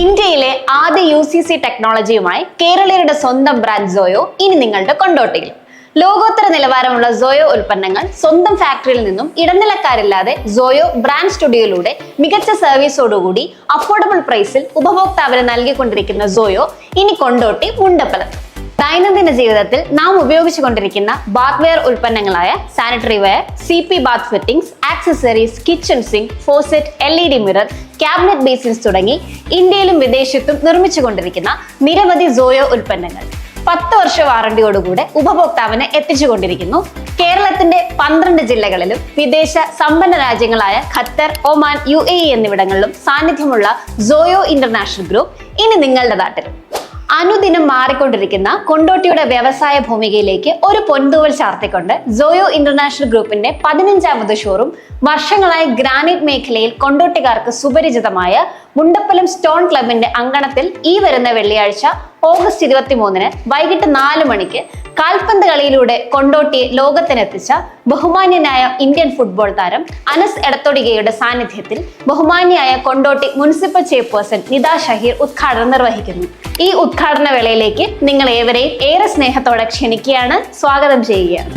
ഇന്ത്യയിലെ ആദ്യ U C C ടെക്നോളജിയുമായി കേരളീയരുടെ സ്വന്തം ബ്രാൻഡ് സോയോ ഇനി നിങ്ങളുടെ കൊണ്ടോട്ടിയിൽ. ലോകോത്തര നിലവാരമുള്ള സോയോ ഉൽപ്പന്നങ്ങൾ സ്വന്തം ഫാക്ടറിയിൽ നിന്നും ഇടനിലക്കാരില്ലാതെ സോയോ ബ്രാൻഡ് സ്റ്റുഡിയോയിലൂടെ മികച്ച സർവീസോടുകൂടി അഫോർഡബിൾ പ്രൈസിൽ ഉപഭോക്താവിന് നൽകിക്കൊണ്ടിരിക്കുന്ന സോയോ ഇനി കൊണ്ടോട്ടി മുണ്ടപ്പലത്ത് ദൈനംദിന ജീവിതത്തിൽ നാം ഉപയോഗിച്ചുകൊണ്ടിരിക്കുന്ന bath ware ഉൽപ്പന്നങ്ങളായ sanitary ware C P bath fittings accessories kitchen sink faucet L E D mirror cabinet basins തുടങ്ങി ഇന്ത്യയിലും വിദേശത്തും നിർമ്മിച്ചുകൊണ്ടിരിക്കുന്ന നിരവധി സോയോ ഉൽപ്പന്നങ്ങൾ. പത്ത് വർഷ വാറണ്ടിയോടുകൂടെ ഉപഭോക്താവിന് എത്തിച്ചുകൊണ്ടിരിക്കുന്നു കേരളത്തിന്റെ പന്ത്രണ്ട് ജില്ലകളിലും വിദേശ സമ്പന്ന രാജ്യങ്ങളായ ഖത്തർ ഒമാൻ യു എന്നിവിടങ്ങളിലും സാന്നിധ്യമുള്ള സോയോ ഇന്റർനാഷണൽ ഗ്രൂപ്പ് ഇനി നിങ്ങളുടെ നാട്ടിലും അനുദിനം മാറിക്കൊണ്ടിരിക്കുന്ന കൊണ്ടോട്ടിയുടെ വ്യവസായ ഭൂമികയിലേക്ക് ഒരു പൊൻതൂവൽ ചാർത്തിക്കൊണ്ട് സോയോ ഇന്റർനാഷണൽ ഗ്രൂപ്പിന്റെ പതിനഞ്ചാമത് ഷോറും വർഷങ്ങളായി ഗ്രാനൈറ്റ് മേഖലയിൽ കൊണ്ടോട്ടിക്കാർക്ക് സുപരിചിതമായ മുണ്ടപ്പലം സ്റ്റോൺ ക്ലബിന്റെ അങ്കണത്തിൽ ഈ വരുന്ന വെള്ളിയാഴ്ച ഓഗസ്റ്റ് ഇരുപത്തി മൂന്നിന് വൈകിട്ട് നാല് മണിക്ക് കാൽപന്ത് കളിയിലൂടെ കൊണ്ടോട്ടിയെ ലോകത്തിനെത്തിച്ച ബഹുമാന്യനായ ഇന്ത്യൻ ഫുട്ബോൾ താരം അനസ് എടത്തൊടികയുടെ സാന്നിധ്യത്തിൽ ബഹുമാന്യയായ കൊണ്ടോട്ടി മുനിസിപ്പൽ ചെയർപേഴ്സൺ നിത ഷഹീർ ഉദ്ഘാടനം നിർവഹിക്കുന്നു. ഈ ഉദ്ഘാടന വേളയിലേക്ക് നിങ്ങൾ ഏവരെയും ഏറെ സ്നേഹത്തോടെ ക്ഷണിക്കുകയാണ്. സ്വാഗതം ചെയ്യുകയാണ്.